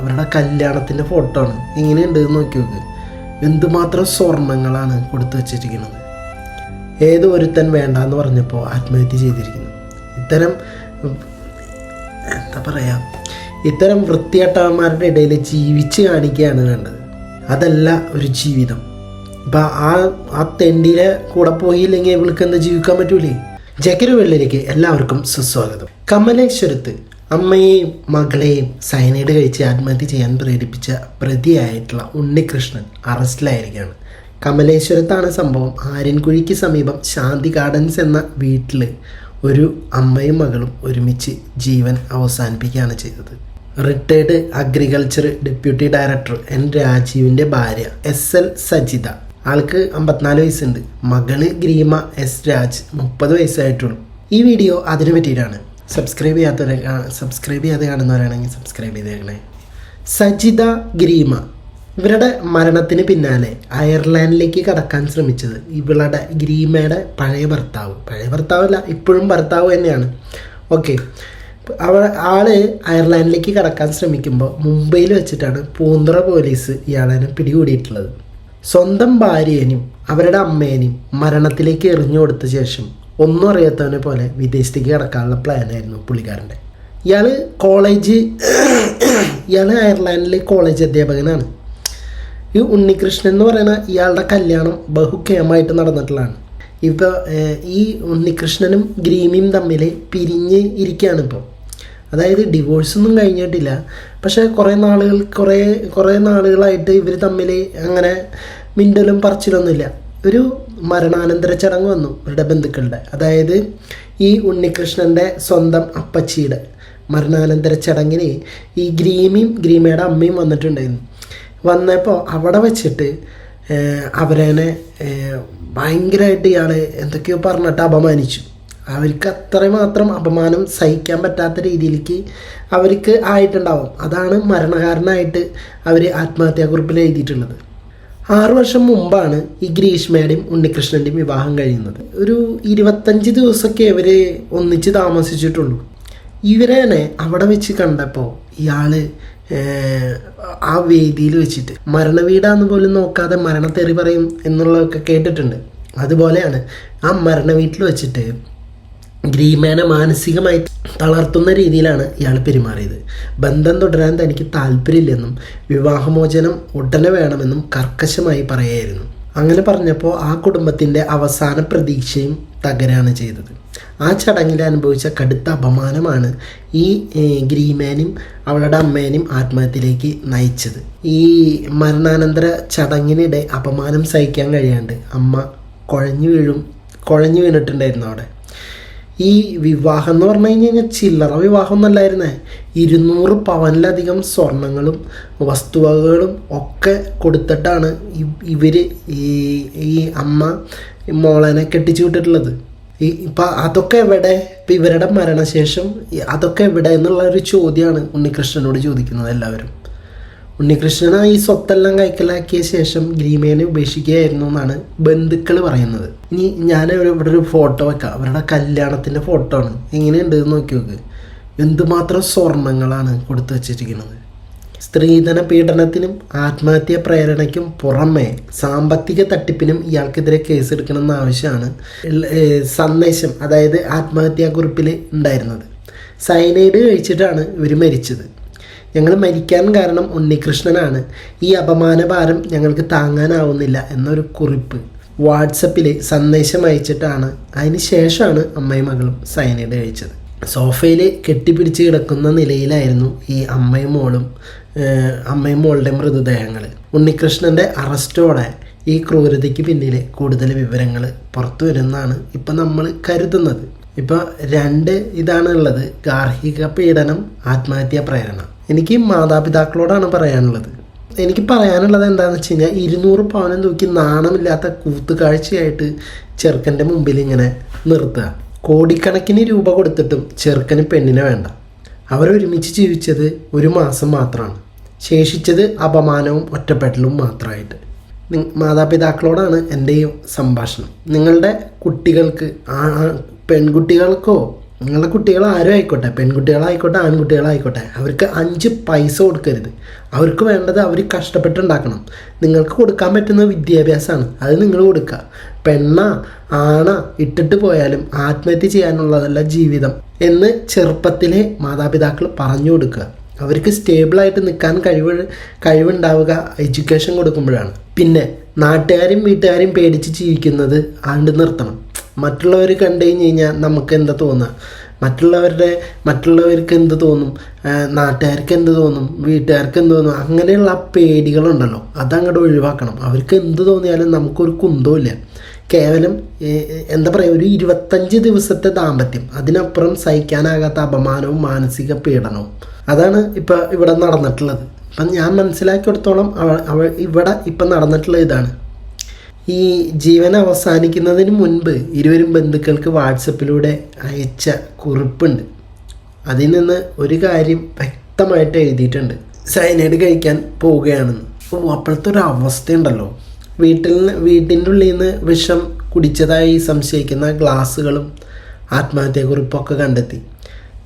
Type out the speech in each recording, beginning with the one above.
അവരുടെ കല്യാണത്തിന്റെ ഫോട്ടോ ആണ്. എങ്ങനെയുണ്ട് എന്ന് നോക്കി നോക്ക്. എന്തുമാത്രം സ്വർണങ്ങളാണ് കൊടുത്തു വച്ചിരിക്കുന്നത്. ഏത് ഒരുത്തൻ വേണ്ട എന്ന് പറഞ്ഞപ്പോൾ ആത്മഹത്യ ചെയ്തിരിക്കുന്നു. ഇത്തരം എന്താ പറയുക ഇത്തരം വൃത്തികെട്ടവന്മാരുടെ ഇടയിൽ ജീവിച്ച് കാണിക്കുകയാണ് വേണ്ടത്. അതല്ല ഒരു ജീവിതം. ഇപ്പം ആ ആ തെണ്ടിയിലെ കൂടെ പോയില്ലെങ്കിൽ ഇവൾക്ക് എന്താ ജീവിക്കാൻ പറ്റൂലേ? ജഗരു വെള്ളിലേക്ക് എല്ലാവർക്കും സുസ്വാഗതം. കമലേശ്വരത്ത് അമ്മയെയും മകളെയും സയനൈഡ് കഴിച്ച് ആത്മഹത്യ ചെയ്യാൻ പ്രേരിപ്പിച്ച പ്രതിയായിട്ടുള്ള ഉണ്ണികൃഷ്ണൻ അറസ്റ്റിലായിരിക്കുകയാണ്. കമലേശ്വരത്താണ് സംഭവം. ആര്യൻകുഴിക്ക് സമീപം ശാന്തി ഗാർഡൻസ് എന്ന വീട്ടിൽ ഒരു അമ്മയും മകളും ഒരുമിച്ച് ജീവൻ അവസാനിപ്പിക്കുകയാണ് ചെയ്തത്. Retired agriculture deputy director N രാജീവിന്റെ ഭാര്യ എസ് എൽ സജിത. ആൾക്ക് അമ്പത്തിനാല് വയസ്സുണ്ട്. മകൾ ഗ്രീമ എസ് രാജ് മുപ്പത് വയസ്സായിട്ടുള്ളൂ. ഈ വീഡിയോ അതിനു പറ്റിയിട്ടാണ് സബ്സ്ക്രൈബ് ചെയ്യാത്തവരെ സബ്സ്ക്രൈബ് ചെയ്യാതെ കാണുന്നവരാണെങ്കിൽ സബ്സ്ക്രൈബ് ചെയ്തേക്കണേ. സജിത ഗ്രീമ. ഇവരുടെ മരണത്തിന് പിന്നാലെ അയർലാൻഡിലേക്ക് കടക്കാൻ ശ്രമിച്ചത് ഇവളുടെ ഗ്രീമയുടെ പഴയ ഭർത്താവ്. പഴയ ഭർത്താവല്ല ഇപ്പോഴും ഭർത്താവ് തന്നെയാണ്. ഓക്കെ അവ ആൾ അയർലാൻഡിലേക്ക് കടക്കാൻ ശ്രമിക്കുമ്പോൾ മുംബൈയിൽ വെച്ചിട്ടാണ് പൂന്തറ പോലീസ് ഇയാളെ പിടികൂടിയിട്ടുള്ളത്. സ്വന്തം ഭാര്യേനും അവരുടെ അമ്മേനെയും മരണത്തിലേക്ക് എറിഞ്ഞു കൊടുത്ത ശേഷം ഒന്നും അറിയാത്തവനെ പോലെ വിദേശത്തേക്ക് കടക്കാനുള്ള പ്ലാനായിരുന്നു പുള്ളിക്കാരന്റെ. ഇയാൾ കോളേജ് ഇയാൾ അയർലാൻഡിലെ കോളേജ് അധ്യാപകനാണ്. ഈ ഉണ്ണികൃഷ്ണൻ എന്ന് പറയുന്ന ഇയാളുടെ കല്യാണം ബഹുക്കേമായിട്ട് നടന്നിട്ടുള്ളതാണ്. ഇപ്പോൾ ഈ ഉണ്ണികൃഷ്ണനും ഗ്രീമിയും തമ്മിൽ പിരിഞ്ഞ് ഇരിക്കുകയാണ് ഇപ്പോൾ അതായത് ഡിവോഴ്സൊന്നും കഴിഞ്ഞിട്ടില്ല. പക്ഷേ കുറേ നാളുകൾ കുറേ കുറേ നാളുകളായിട്ട് ഇവർ തമ്മിൽ അങ്ങനെ മിണ്ടലും പറച്ചിലൊന്നുമില്ല. ഒരു മരണാനന്തര ചടങ്ങ് വന്നു ഇവരുടെ ബന്ധുക്കളുടെ. അതായത് ഈ ഉണ്ണികൃഷ്ണന്റെ സ്വന്തം അപ്പച്ചിയുടെ മരണാനന്തര ചടങ്ങിന് ഈ ഗ്രീമിയും ഗ്രീമയുടെ അമ്മയും വന്നിട്ടുണ്ടായിരുന്നു. വന്നപ്പോൾ അവിടെ വെച്ചിട്ട് അവരേനെ ഭയങ്കരമായിട്ട് ഇയാൾ എന്തൊക്കെയോ പറഞ്ഞിട്ട് അപമാനിച്ചു. അവർക്ക് അത്രമാത്രം അപമാനം സഹിക്കാൻ പറ്റാത്ത രീതിയിലേക്ക് അവർക്ക് ആയിട്ടുണ്ടാവും. അതാണ് മരണകാരനായിട്ട് അവർ ആത്മഹത്യാക്കുറിപ്പിൽ എഴുതിയിട്ടുള്ളത്. ആറു വർഷം മുമ്പാണ് ഈ ഗ്രീഷ്മയുടെയും ഉണ്ണികൃഷ്ണന്റെയും വിവാഹം കഴിയുന്നത്. ഒരു ഇരുപത്തഞ്ച് ദിവസമൊക്കെ ഇവർ ഒന്നിച്ച് താമസിച്ചിട്ടുള്ളൂ. ഇവരെന്നെ അവിടെ വെച്ച് കണ്ടപ്പോൾ ഇയാൾ ആ വേദിയിൽ വെച്ചിട്ട് മരണവീടാന്ന് പോലും നോക്കാതെ മരണത്തെറി പറയും എന്നുള്ളതൊക്കെ കേട്ടിട്ടുണ്ട്. അതുപോലെയാണ് ആ മരണവീട്ടിൽ വെച്ചിട്ട് ഗ്രീമേനെ മാനസികമായി തളർത്തുന്ന രീതിയിലാണ് ഇയാൾ പെരുമാറിയത്. ബന്ധം തുടരാൻ തനിക്ക് താല്പര്യമില്ലെന്നും വിവാഹമോചനം ഉടനെ വേണമെന്നും കർക്കശമായി പറയായിരുന്നു അങ്ങനെ പറഞ്ഞപ്പോൾ ആ കുടുംബത്തിന്റെ അവസാന പ്രതീക്ഷയും തകരാണ് ചെയ്തത്. ആ ചടങ്ങിൽ അനുഭവിച്ച കടുത്ത അപമാനമാണ് ഈ ഗ്രീമേനും അവളുടെ അമ്മേനും ആത്മഹത്യയിലേക്ക് നയിച്ചത്. ഈ മരണാനന്തര ചടങ്ങിനിടെ അപമാനം സഹിക്കാൻ കഴിയാണ്ട് അമ്മ കുഴഞ്ഞു വീഴും കുഴഞ്ഞു വീണിട്ടുണ്ടായിരുന്നു അവിടെ. ഈ വിവാഹം എന്ന് പറഞ്ഞു കഴിഞ്ഞ് കഴിഞ്ഞാൽ ചില്ലറ വിവാഹം ഒന്നല്ലായിരുന്നേ. ഇരുന്നൂറ് പവനിലധികം സ്വർണങ്ങളും വസ്തുവകകളും ഒക്കെ കൊടുത്തിട്ടാണ് ഇവർ ഈ ഈ അമ്മ മോളനെ കെട്ടിച്ചു വിട്ടിട്ടുള്ളത്. ഈ ഇപ്പം അതൊക്കെ എവിടെ? ഇപ്പം ഇവരുടെ മരണശേഷം അതൊക്കെ എവിടെ എന്നുള്ള ഒരു ചോദ്യമാണ് ഉണ്ണികൃഷ്ണനോട് ചോദിക്കുന്നത് എല്ലാവരും. ഉണ്ണികൃഷ്ണൻ ഈ സ്വത്തെല്ലാം കൈക്കലാക്കിയ ശേഷം ഗ്രീമേനെ ഉപേക്ഷിക്കുകയായിരുന്നു എന്നാണ് ബന്ധുക്കൾ പറയുന്നത്. ഇനി ഞാൻ ഇവിടെ ഒരു ഫോട്ടോ വെക്കാം. അവരുടെ കല്യാണത്തിന്റെ ഫോട്ടോ ആണ്. എങ്ങനെയുണ്ട് എന്ന് നോക്കി നോക്ക്. എന്തുമാത്രം സ്വർണങ്ങളാണ് കൊടുത്തു വച്ചിരിക്കുന്നത്. സ്ത്രീധന പീഡനത്തിനും ആത്മഹത്യാ പ്രേരണയ്ക്കും പുറമെ സാമ്പത്തിക തട്ടിപ്പിനും ഇയാൾക്കെതിരെ കേസെടുക്കണമെന്ന ആവശ്യമാണ് സന്ദേശം അതായത് ആത്മഹത്യാ കുറിപ്പിൽ ഉണ്ടായിരുന്നത്. സൈനൈഡ് കഴിച്ചിട്ടാണ് ഇവർ മരിച്ചത്. ഞങ്ങൾ മരിക്കാൻ കാരണം ഉണ്ണികൃഷ്ണനാണ്. ഈ അപമാനഭാരം ഞങ്ങൾക്ക് താങ്ങാനാവുന്നില്ല എന്നൊരു കുറിപ്പ് വാട്സപ്പിൽ സന്ദേശം അയച്ചിട്ടാണ്. അതിന് ശേഷമാണ് അമ്മയും മകളും സൈനൈഡ് കഴിച്ചത്. സോഫയിൽ കെട്ടിപ്പിടിച്ച് കിടക്കുന്ന നിലയിലായിരുന്നു ഈ അമ്മയും മോളും അമ്മയും മോളുടെ മൃതദേഹങ്ങൾ ഉണ്ണികൃഷ്ണന്റെ അറസ്റ്റോടെ ഈ ക്രൂരതയ്ക്ക് പിന്നിൽ കൂടുതൽ വിവരങ്ങൾ പുറത്തു വരുന്നതാണ് ഇപ്പം നമ്മൾ കരുതുന്നത്. ഇപ്പോൾ രണ്ട് ഇതാണ് ഉള്ളത് ഗാർഹിക പീഡനം ആത്മഹത്യാ പ്രേരണ. എനിക്ക് മാതാപിതാക്കളോടാണ് പറയാനുള്ളത്. എനിക്ക് പറയാനുള്ളത് എന്താണെന്ന് വെച്ച് കഴിഞ്ഞാൽ ഇരുന്നൂറ് പവനം തൂക്കി നാണമില്ലാത്ത കൂത്തുകാഴ്ചയായിട്ട് ചെറുക്കന്റെ മുമ്പിൽ ഇങ്ങനെ നിർത്തുക. കോടിക്കണക്കിന് രൂപ കൊടുത്തിട്ടും ചെറുക്കന് പെണ്ണിനെ വേണ്ട. അവരൊരുമിച്ച് ജീവിച്ചത് ഒരു മാസം മാത്രമാണ് ശേഷിച്ചത് അപമാനവും ഒറ്റപ്പെട്ടലും മാത്രമായിട്ട് മാതാപിതാക്കളോടാണ് എന്റെ ഈ സംഭാഷണം. നിങ്ങളുടെ കുട്ടികൾക്ക് ആ പെൺകുട്ടികൾക്കോ നിങ്ങളുടെ കുട്ടികൾ ആരും ആയിക്കോട്ടെ പെൺകുട്ടികളായിക്കോട്ടെ ആൺകുട്ടികളായിക്കോട്ടെ അവർക്ക് അഞ്ച് പൈസ കൊടുക്കരുത്. അവർക്ക് വേണ്ടത് അവർ കഷ്ടപ്പെട്ടുണ്ടാക്കണം. നിങ്ങൾക്ക് കൊടുക്കാൻ പറ്റുന്ന വിദ്യാഭ്യാസമാണ് അത് നിങ്ങൾ കൊടുക്കുക. പെണ്ണ ആണ ഇട്ടിട്ട് പോയാലും ആത്മഹത്യ ചെയ്യാനുള്ളതല്ല ജീവിതം എന്ന് ചെറുപ്പത്തിലെ മാതാപിതാക്കൾ പറഞ്ഞു കൊടുക്കുക. അവർക്ക് സ്റ്റേബിളായിട്ട് നിൽക്കാൻ കഴിവ് കഴിവുണ്ടാവുക എഡ്യൂക്കേഷൻ കൊടുക്കുമ്പോഴാണ്. പിന്നെ നാട്ടുകാരും വീട്ടുകാരും പേടിച്ച് ജീവിക്കുന്നത് ആണ്ട് നിർത്തണം. മറ്റുള്ളവർ കണ്ടു കഴിഞ്ഞ് കഴിഞ്ഞാൽ നമുക്ക് എന്താ തോന്നുക മറ്റുള്ളവരുടെ മറ്റുള്ളവർക്ക് എന്ത് തോന്നും? നാട്ടുകാർക്ക് എന്ത് തോന്നും? വീട്ടുകാർക്ക് എന്ത് തോന്നും? അങ്ങനെയുള്ള പേടികളുണ്ടല്ലോ. അതങ്ങോട്ട് ഒഴിവാക്കണം. അവർക്ക് എന്ത് തോന്നിയാലും നമുക്കൊരു കുന്തമില്ല കേവലം എന്താ പറയുക ഒരു ഇരുപത്തഞ്ച് ദിവസത്തെ ദാമ്പത്യം. അതിനപ്പുറം സഹിക്കാനാകാത്ത അപമാനവും മാനസിക പീഡനവും. അതാണ് ഇപ്പം ഇവിടെ നടന്നിട്ടുള്ളത്. അപ്പം ഞാൻ മനസ്സിലാക്കിയെടുത്തോളം അവ ഇവിടെ ഇപ്പം നടന്നിട്ടുള്ള ഇതാണ്. ഈ ജീവൻ അവസാനിക്കുന്നതിന് മുൻപ് ഇരുവരും ബന്ധുക്കൾക്ക് വാട്സപ്പിലൂടെ അയച്ച കുറിപ്പുണ്ട്. അതിൽ നിന്ന് ഒരു കാര്യം വ്യക്തമായിട്ട് എഴുതിയിട്ടുണ്ട്. സൈനൈഡ് കഴിക്കാൻ പോവുകയാണെന്ന്. ഓ അപ്പോഴത്തെ ഒരു അവസ്ഥയുണ്ടല്ലോ. വീട്ടിൽ നിന്ന് വീട്ടിന്റെ ഉള്ളിൽ നിന്ന് വിഷം കുടിച്ചതായി സംശയിക്കുന്ന ഗ്ലാസ്സുകളും ആത്മഹത്യാക്കുറിപ്പൊക്കെ കണ്ടെത്തി.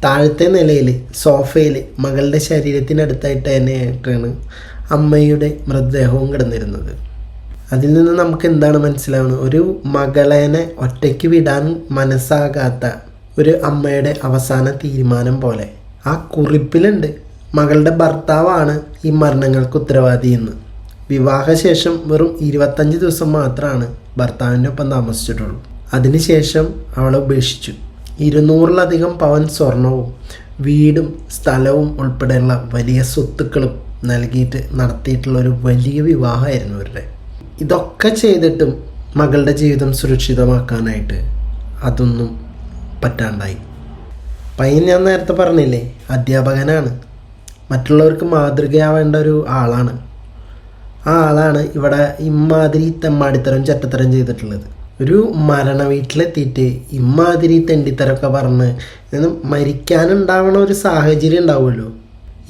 താഴത്തെ നിലയിൽ സോഫയിൽ മകളുടെ ശരീരത്തിനടുത്തായിട്ട് തന്നെയായിട്ടാണ് അമ്മയുടെ മൃതദേഹവും കിടന്നിരുന്നത്. അതിൽ നിന്ന് നമുക്ക് എന്താണ് മനസ്സിലാവുന്നത്? ഒരു മകളേനെ ഒറ്റയ്ക്ക് വിടാൻ മനസ്സാകാത്ത ഒരു അമ്മയുടെ അവസാന തീരുമാനം പോലെ. ആ കുറിപ്പിലുണ്ട് മകളുടെ ഭർത്താവാണ് ഈ മരണങ്ങൾക്ക് ഉത്തരവാദി എന്ന്. വിവാഹശേഷം വെറും ഇരുപത്തഞ്ച് ദിവസം മാത്രമാണ് ഭർത്താവിന്റെ ഒപ്പം താമസിച്ചിട്ടുള്ളൂ. അതിനുശേഷം അവളെ ഉപേക്ഷിച്ചു. ഇരുന്നൂറിലധികം പവൻ സ്വർണവും വീടും സ്ഥലവും ഉൾപ്പെടെയുള്ള വലിയ സ്വത്തുക്കളും നൽകിയിട്ട് നടത്തിയിട്ടുള്ള ഒരു വലിയ വിവാഹമായിരുന്നു അവരുടെ ഇതൊക്കെ ചെയ്തിട്ടും മകളുടെ ജീവിതം സുരക്ഷിതമാക്കാനായിട്ട് അതൊന്നും പറ്റാണ്ടായി. പയ്യൻ ഞാൻ നേരത്തെ പറഞ്ഞില്ലേ അധ്യാപകനാണ്. മറ്റുള്ളവർക്ക് മാതൃകയാവേണ്ട ഒരു ആളാണ്. ആ ആളാണ് ഇവിടെ ഇമ്മാതിരി തെമ്മാടിത്തരം ചട്ടത്തരം ചെയ്തിട്ടുള്ളത്. ഒരു മരണ വീട്ടിലെത്തിയിട്ട് ഇമ്മാതിരി തെണ്ടിത്തരമൊക്കെ പറഞ്ഞ് മരിക്കാനുണ്ടാവണ ഒരു സാഹചര്യം ഉണ്ടാവുമല്ലോ.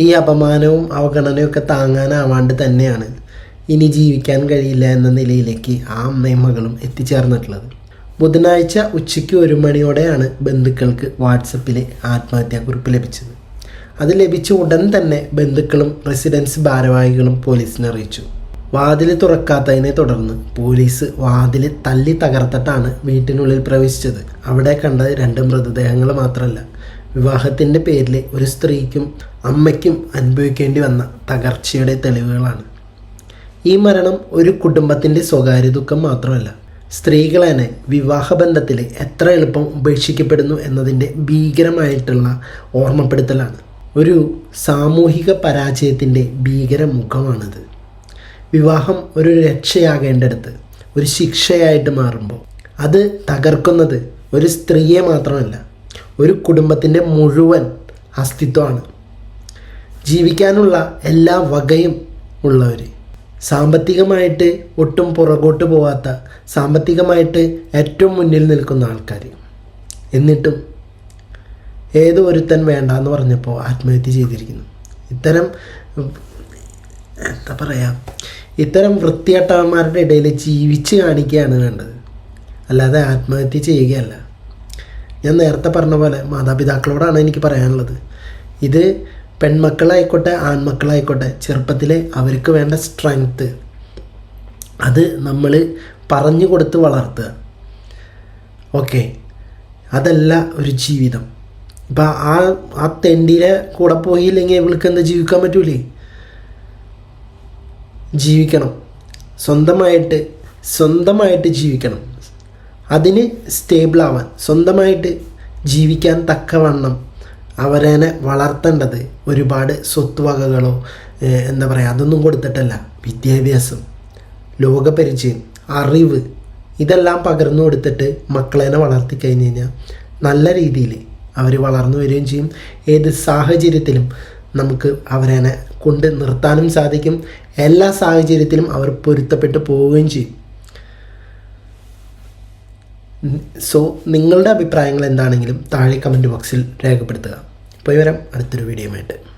ഈ അപമാനവും അവഗണനയും ഒക്കെ താങ്ങാനാവാണ്ട് തന്നെയാണ് ഇനി ജീവിക്കാൻ കഴിയില്ല എന്ന നിലയിലേക്ക് ആ അമ്മയും മകളും എത്തിച്ചേർന്നിട്ടുള്ളത്. ബുധനാഴ്ച ഉച്ചയ്ക്ക് ഒരു മണിയോടെയാണ് ബന്ധുക്കൾക്ക് വാട്സപ്പിൽ ആത്മഹത്യാക്കുറിപ്പ് ലഭിച്ചത്. അത് ലഭിച്ച ഉടൻ തന്നെ ബന്ധുക്കളും റെസിഡൻസ് ഭാരവാഹികളും പോലീസിനെ അറിയിച്ചു. വാതിൽ തുറക്കാത്തതിനെ തുടർന്ന് പോലീസ് വാതിൽ തല്ലി തകർത്തിട്ടാണ് വീട്ടിനുള്ളിൽ പ്രവേശിച്ചത്. അവിടെ കണ്ടത് രണ്ട് മൃതദേഹങ്ങൾ മാത്രമല്ല. വിവാഹത്തിന്റെ പേരിൽ ഒരു സ്ത്രീക്കും അമ്മയ്ക്കും അനുഭവിക്കേണ്ടി വന്ന തകർച്ചയുടെ തെളിവുകളാണ്. ഈ മരണം ഒരു കുടുംബത്തിന്റെ സ്വകാര്യ ദുഃഖം മാത്രമല്ല. സ്ത്രീകളെന്നെ വിവാഹബന്ധത്തിൽ എത്ര എളുപ്പം ഉപേക്ഷിക്കപ്പെടുന്നു എന്നതിന്റെ ഭീകരമായിട്ടുള്ള ഓർമ്മപ്പെടുത്തലാണ്. ഒരു സാമൂഹിക പരാജയത്തിന്റെ ഭീകര മുഖമാണിത്. വിവാഹം ഒരു രക്ഷയാകേണ്ടടുത്ത് ഒരു ശിക്ഷയായിട്ട് മാറുമ്പോൾ. അത് തകർക്കുന്നത് ഒരു സ്ത്രീയെ മാത്രമല്ല ഒരു കുടുംബത്തിന്റെ മുഴുവൻ അസ്തിത്വമാണ്. ജീവിക്കാനുള്ള എല്ലാ വകയും ഉള്ളവർ സാമ്പത്തികമായിട്ട് ഒട്ടും പുറകോട്ട് പോവാത്ത സാമ്പത്തികമായിട്ട് ഏറ്റവും മുന്നിൽ നിൽക്കുന്ന ആൾക്കാർ എന്നിട്ടും ഏതോ ഒരുത്തൻ വേണ്ട എന്ന് പറഞ്ഞപ്പോൾ ആത്മഹത്യ ചെയ്തിരിക്കുന്നു. ഇത്തരം എന്താ പറയുക ഇത്തരം വൃത്തിയട്ടവന്മാരുടെ ഇടയിൽ ജീവിച്ച് കാണിക്കുകയാണ് വേണ്ടത്. അല്ലാതെ ആത്മഹത്യ ചെയ്യുകയല്ല. ഞാൻ നേരത്തെ പറഞ്ഞ പോലെ മാതാപിതാക്കളോടാണ് എനിക്ക് പറയാനുള്ളത്. ഇത് പെൺമക്കളായിക്കോട്ടെ ആൺമക്കളായിക്കോട്ടെ ചെറുപ്പത്തിലെ അവർക്ക് വേണ്ട സ്ട്രെങ്ത്ത് അത് നമ്മൾ പറഞ്ഞു കൊടുത്ത് വളർത്തുക. ഓക്കെ. അതല്ല ഒരു ജീവിതം. ഇപ്പം ആ ആ തെണ്ടിയിലെ കൂടെ പോയില്ലെങ്കിൽ ഇവൾക്ക് എന്താ ജീവിക്കാൻ പറ്റൂലേ? ജീവിക്കണം. സ്വന്തമായിട്ട് സ്വന്തമായിട്ട് ജീവിക്കണം. അതിന് സ്റ്റേബിളാവാൻ സ്വന്തമായിട്ട് ജീവിക്കാൻ തക്കവണ്ണം അവരേനെ വളർത്തേണ്ടത് ഒരുപാട് സ്വത്തുവകകളോ എന്താ പറയുക അതൊന്നും കൊടുത്തിട്ടല്ല. വിദ്യാഭ്യാസം ലോകപരിചയം അറിവ് ഇതെല്ലാം പകർന്നു കൊടുത്തിട്ട് മക്കളേനെ വളർത്തി കഴിഞ്ഞ് കഴിഞ്ഞാൽ നല്ല രീതിയിൽ അവർ വളർന്നു വരികയും ചെയ്യും. ഏത് സാഹചര്യത്തിലും നമുക്ക് അവരേനെ കൊണ്ട് നിർത്താനും സാധിക്കും. എല്ലാ സാഹചര്യത്തിലും അവർ പൊരുത്തപ്പെട്ട് പോവുകയും ചെയ്യും. സോ നിങ്ങളുടെ അഭിപ്രായങ്ങൾ എന്താണെങ്കിലും താഴെ കമന്റ് ബോക്സിൽ രേഖപ്പെടുത്തുക. പോയി വരാം അടുത്തൊരു വീഡിയോയുമായിട്ട്